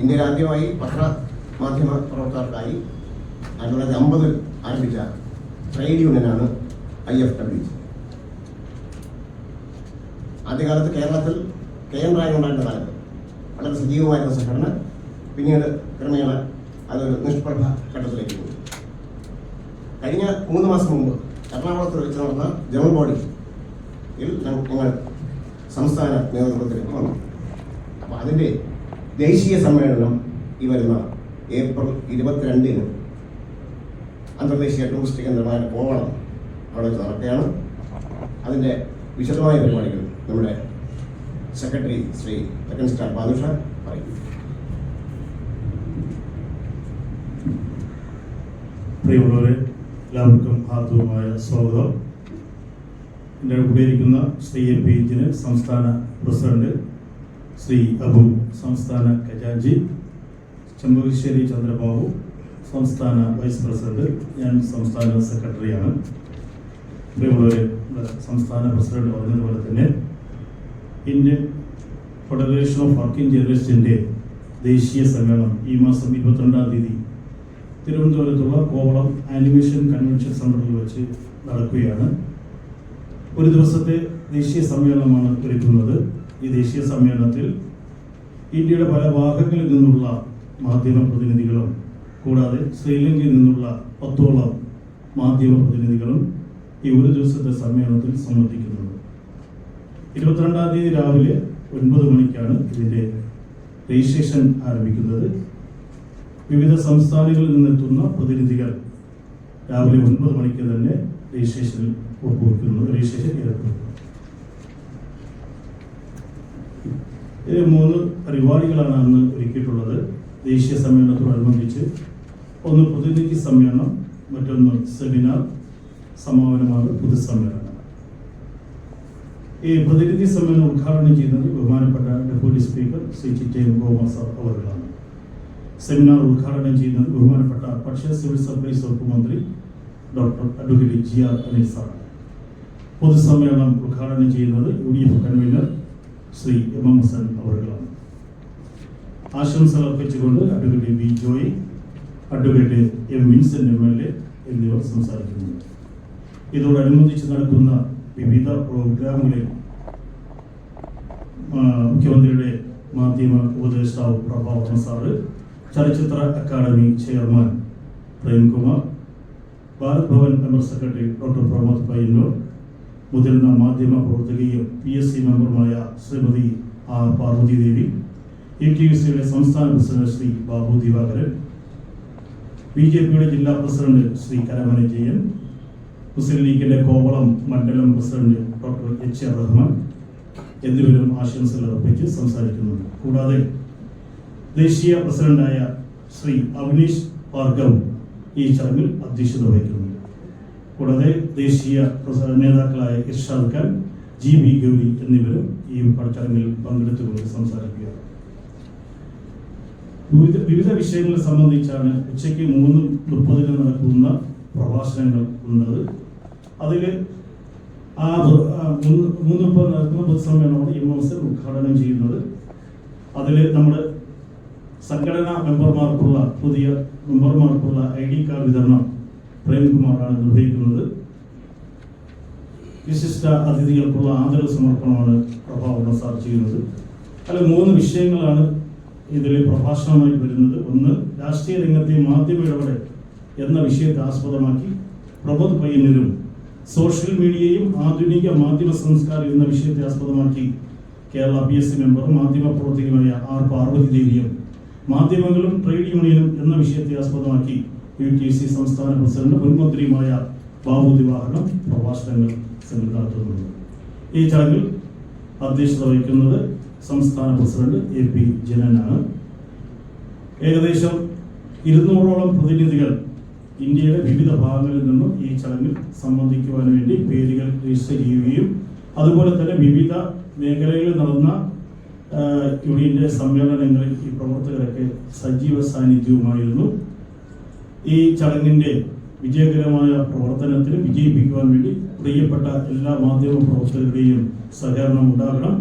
ഇന്ത്യയിൽ ആദ്യമായി പത്ര മാധ്യമ പ്രവർത്തകർക്കായി ആയിരത്തി തൊള്ളായിരത്തി അമ്പതിൽ ആരംഭിച്ച ട്രേഡ് യൂണിയനാണ് ഐ എഫ് ഡബ്ല്യു. ആദ്യകാലത്ത് കേരളത്തിൽ കെ എൻ റായ ഉണ്ടായിരുന്ന കാലത്ത് വളരെ സജീവമായിരുന്ന സംഘടന പിന്നീട് ക്രമേണ അതൊരു നിഷ്പ്രഭ ഘട്ടത്തിലേക്ക് പോയി. കഴിഞ്ഞ മൂന്ന് മാസം മുമ്പ് എറണാകുളത്ത് വെച്ച് നടന്ന ജനറൽ ബോഡിയിൽ ഞങ്ങൾ സംസ്ഥാന നേതൃത്വത്തിലേക്ക് വന്നു. അപ്പോൾ അതിന്റെ ദേശീയ സമ്മേളനം ഈ വരുന്ന ഏപ്രിൽ ഇരുപത്തിരണ്ടിന് അന്തർദേശീയ ടൂറിസ്റ്റ് കേന്ദ്രമായ കോവളം അവിടെ നടക്കുകയാണ്. അതിന്റെ വിശദമായ പരിപാടികൾ നമ്മുടെ സെക്രട്ടറി ശ്രീ തെക്കൻ സ്റ്റാർ ബാദുഷ പറയും. പ്രിയമുള്ളവരെ എല്ലാവർക്കും ഹാർദവുമായ സ്വാഗതം. എന്റെ കൂടെ ഇരിക്കുന്ന ശ്രീ എം പി എഞ്ചിന് സംസ്ഥാന പ്രസിഡന്റ് ശ്രീ അബു സംസ്ഥാന ഖജാൻജി ചെമ്പകശ്ശേരി ചന്ദ്രബാബു സംസ്ഥാന വൈസ് പ്രസിഡന്റ് ഞാൻ സംസ്ഥാന സെക്രട്ടറിയാണ്. പ്രിയമുള്ളവരെ സംസ്ഥാന പ്രസിഡന്റ് പറഞ്ഞതുപോലെ തന്നെ ഇന്ത്യൻ ഫെഡറേഷൻ ഓഫ് വർക്കിംഗ് ജേർണലിസ്റ്റിന്റെ ദേശീയ സമ്മേളനം ഈ മാസം ഇരുപത്തിരണ്ടാം തീയതി തിരുവനന്തപുരത്തുള്ള കോവളം ആനിമേഷൻ കൺവെൻഷൻ സെന്ററിൽ വെച്ച് നടക്കുകയാണ്. ഒരു ദിവസത്തെ ദേശീയ സമ്മേളനമാണ് ഒരുക്കുന്നത്. ഈ ദേശീയ സമ്മേളനത്തിൽ ഇന്ത്യയുടെ പല ഭാഗങ്ങളിൽ നിന്നുള്ള മാധ്യമ പ്രതിനിധികളും കൂടാതെ ശ്രീലങ്കയിൽ നിന്നുള്ള പത്തോളം മാധ്യമ പ്രതിനിധികളും ഈ ഒരു ദിവസത്തെ സമ്മേളനത്തിൽ സംബന്ധിക്കുന്നത് ഇരുപത്തിരണ്ടാം തീയതി രാവിലെ ഒൻപത് മണിക്കാണ് ഇതിന്റെ രജിസ്ട്രേഷൻ ആരംഭിക്കുന്നത്. വിവിധ സംസ്ഥാനങ്ങളിൽ നിന്നെത്തുന്ന പ്രതിനിധികൾ രാവിലെ ഒൻപത് മണിക്ക് തന്നെ രജിസ്ട്രേഷനിൽ ഒപ്പുവെക്കുന്നു. രജിസ്ട്രേഷൻ ഏർപ്പെടുന്നു. ഇതിൽ മൂന്ന് പരിപാടികളാണ് അന്ന് ഒരുക്കിയിട്ടുള്ളത്. ദേശീയ സമ്മേളനത്തോടനുബന്ധിച്ച് ഒന്ന് പ്രതിനിധി സമ്മേളനം മറ്റൊന്ന് സെമിനാർ സമാപനമാണ് പൊതുസമ്മേളനം. ഈ പ്രതിനിധി സമ്മേളനം ഉദ്ഘാടനം ചെയ്യുന്നത് ബഹുമാനപ്പെട്ട ഡെപ്യൂട്ടി സ്പീക്കർ ശ്രീ ചിറ്റയം ഗോമ സാർ സെമിനാർ ഉദ്ഘാടനം ചെയ്യുന്നത് ബഹുമാനപ്പെട്ട ഭക്ഷ്യ സിവിൽ സപ്ലൈസ് വകുപ്പ് മന്ത്രി doctor advocate G R Anil പൊതുസമ്മേളനം ഉദ്ഘാടനം ചെയ്യുന്നത് U D F convener Shri M M Hasan അവറുകളാണ്. ആശംസ അർപ്പിച്ചുകൊണ്ട് advocate B Joy advocate M Vincent M L A എന്നിവർ സംസാരിക്കുന്നുണ്ട് ഇതോടനുബന്ധിച്ച് നടക്കുന്ന വിവിധ പ്രോഗ്രാമുകളിൽ മുഖ്യമന്ത്രിയുടെ മാധ്യമ ഉപദേഷ്ടാവ് പ്രഭാവർമ്മ സാറ് ചലച്ചിത്ര academy chairman Premkumar Bharat Bhavan member secretary doctor Pramod Payyanur മുതിർന്ന മാധ്യമ പ്രവർത്തകയും P S C മെമ്പറുമായ Shrimati R Parvathi Devi A T U സിയുടെ സംസ്ഥാന president Shri Babu Divakaran B J പിയുടെ ജില്ലാ പ്രസിഡന്റ് ശ്രീ കരമന ജയൻ മുസ്ലിം ലീഗിന്റെ കോവളം മണ്ഡലം president doctor H R Rahman എന്നിവരും ആശംസകൾ അർപ്പിച്ച് സംസാരിക്കുന്നുണ്ട്. കൂടാതെ ദേശീയ പ്രസിഡന്റായ ശ്രീ അവനീഷ് ഭാർഗവ് ഈ ചടങ്ങിൽ അധ്യക്ഷത വഹിക്കുന്നുണ്ട് കൂടാതെ ദേശീയ നേതാക്കളായ ഇർഷാദ് ഖാൻ ജി ബി ഗൗരി എന്നിവരും ഈ ചടങ്ങിൽ പങ്കെടുത്തുകൊണ്ട് സംസാരിക്കുകയാണ് വിവിധ വിഷയങ്ങളെ സംബന്ധിച്ചാണ് ഉച്ചയ്ക്ക് മൂന്ന് മുപ്പതിന് നടക്കുന്ന പ്രഭാഷണങ്ങൾ ഉള്ളത്. അതിൽ ആ മൂന്ന് മുപ്പത് നടക്കുന്ന പൊതുസമ്മേളനമാണ് ഈ മാസം ഉദ്ഘാടനം ചെയ്യുന്നത്. അതിൽ നമ്മുടെ സംഘടനാ മെമ്പർമാർക്കുള്ള പുതിയ മെമ്പർമാർക്കുള്ള ഐ ഡി കാർഡ് വിതരണം പ്രേംകുമാറാണ് നിർവഹിക്കുന്നത്. വിശിഷ്ട അതിഥികൾക്കുള്ള ആദരവ് സമർപ്പണമാണ് പ്രഭാവം സാർ ചെയ്യുന്നത്. അല്ല മൂന്ന് വിഷയങ്ങളാണ് ഇതിൽ പ്രഭാഷണമായി വരുന്നത്. ഒന്ന് രാഷ്ട്രീയ രംഗത്തെ മാധ്യമ ഇടപെടൽ എന്ന വിഷയത്തെ ആസ്പദമാക്കി പ്രബോധ് പയ്യന്നൂരും സോഷ്യൽ മീഡിയയും ആധുനിക മാധ്യമ സംസ്കാരം എന്ന വിഷയത്തെ ആസ്പദമാക്കി കേരള പി എസ് സി മെമ്പറും മാധ്യമ പ്രവർത്തകനുമായ ആർ പാർവതി ദേവിയും മാധ്യമങ്ങളും ട്രേഡ് യൂണിയനും എന്ന വിഷയത്തെ ആസ്പദമാക്കി യു ടി സി സംസ്ഥാന പ്രസിഡന്റ് മുൻമന്ത്രിയുമായ ബാബു ദിവാഹനം പ്രഭാഷണങ്ങൾ സംഘം നടത്തുന്നുണ്ട്. ഈ ചടങ്ങിൽ അധ്യക്ഷത വഹിക്കുന്നത് സംസ്ഥാന പ്രസിഡന്റ് എ പി ജനനാണ്. ഏകദേശം ഇരുന്നൂറോളം പ്രതിനിധികൾ ഇന്ത്യയുടെ വിവിധ ഭാഗങ്ങളിൽ നിന്നും ഈ ചടങ്ങിൽ സംബന്ധിക്കുവാൻ വേണ്ടി പേരുകൾ രജിസ്റ്റർ ചെയ്യുകയും അതുപോലെ തന്നെ വിവിധ മേഖലകളിൽ നടന്ന യൂണിയന്റെ സമ്മേളനങ്ങളിൽ ഈ പ്രവർത്തകരൊക്കെ സജീവ സാന്നിധ്യവുമായിരുന്നു. ഈ ചടങ്ങിന്റെ വിജയകരമായ പ്രവർത്തനത്തിന് വിജയിപ്പിക്കുവാൻ വേണ്ടി പ്രിയപ്പെട്ട എല്ലാ മാധ്യമ പ്രവർത്തകരുടെയും സഹകരണം ഉണ്ടാകണം.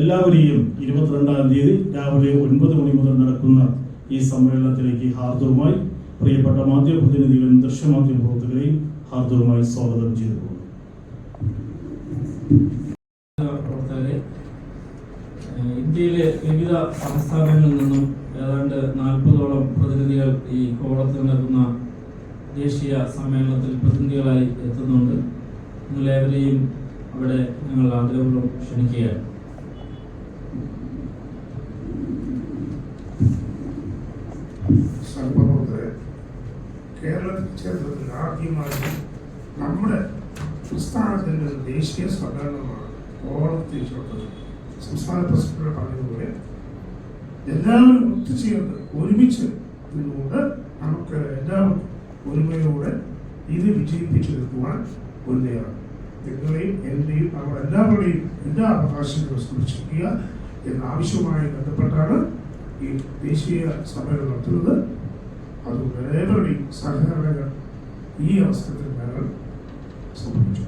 എല്ലാവരെയും ഇരുപത്തിരണ്ടാം തീയതി രാവിലെ ഒൻപത് മണി മുതൽ നടക്കുന്ന ഈ സമ്മേളനത്തിലേക്ക് ഹാർദവുമായി പ്രിയപ്പെട്ട മാധ്യമപ്രതിനിധികളും ദൃശ്യമാധ്യമ പ്രവർത്തകരെയും ഹാർദവുമായി സ്വാഗതം ചെയ്തു. ഇന്ത്യയിലെ വിവിധ സംസ്ഥാനങ്ങളിൽ നിന്നും ഏതാണ്ട് നാൽപ്പതോളം പ്രതിനിധികൾ ഈ കോടത്തിൽ നടക്കുന്ന ദേശീയ സമ്മേളനത്തിൽ പ്രതിനിധികളായി എത്തുന്നുണ്ട്. നിങ്ങളേവരെയും അവിടെ ഞങ്ങൾ ആഗ്രഹപൂർവം ക്ഷണിക്കുകയാണ്. ആദ്യമായി നമ്മുടെ സംസ്ഥാനത്തിന്റെ ദേശീയ സമ്മേളനമാണ് കോവളത്തിൽ ചേർത്തത് സംസ്ഥാന പ്രസിഡന്റ് പറഞ്ഞതുപോലെ എല്ലാവരും ഒത്തുചേർന്ന് ഒരുമിച്ച് നിന്നുകൊണ്ട് നമുക്ക് എല്ലാവരും ഒരുമയോടെ ഇത് വിജയിപ്പിച്ചെടുക്കുവാൻ കൊല്ലയാണ് നിങ്ങളെയും എന്റെയും നമ്മൾ എല്ലാവരുടെയും എല്ലാ അവകാശങ്ങളും സംരക്ഷിക്കുക എന്ന ആവശ്യവുമായി ബന്ധപ്പെട്ടാണ് ഈ ദേശീയ സമ്മേളനം നടത്തുന്നത്. അതുകൊണ്ട് ഏവരുടെയും സഹകരണങ്ങൾ ഈ അവസരത്തിൽ ഞങ്ങൾ സമർപ്പിച്ചു.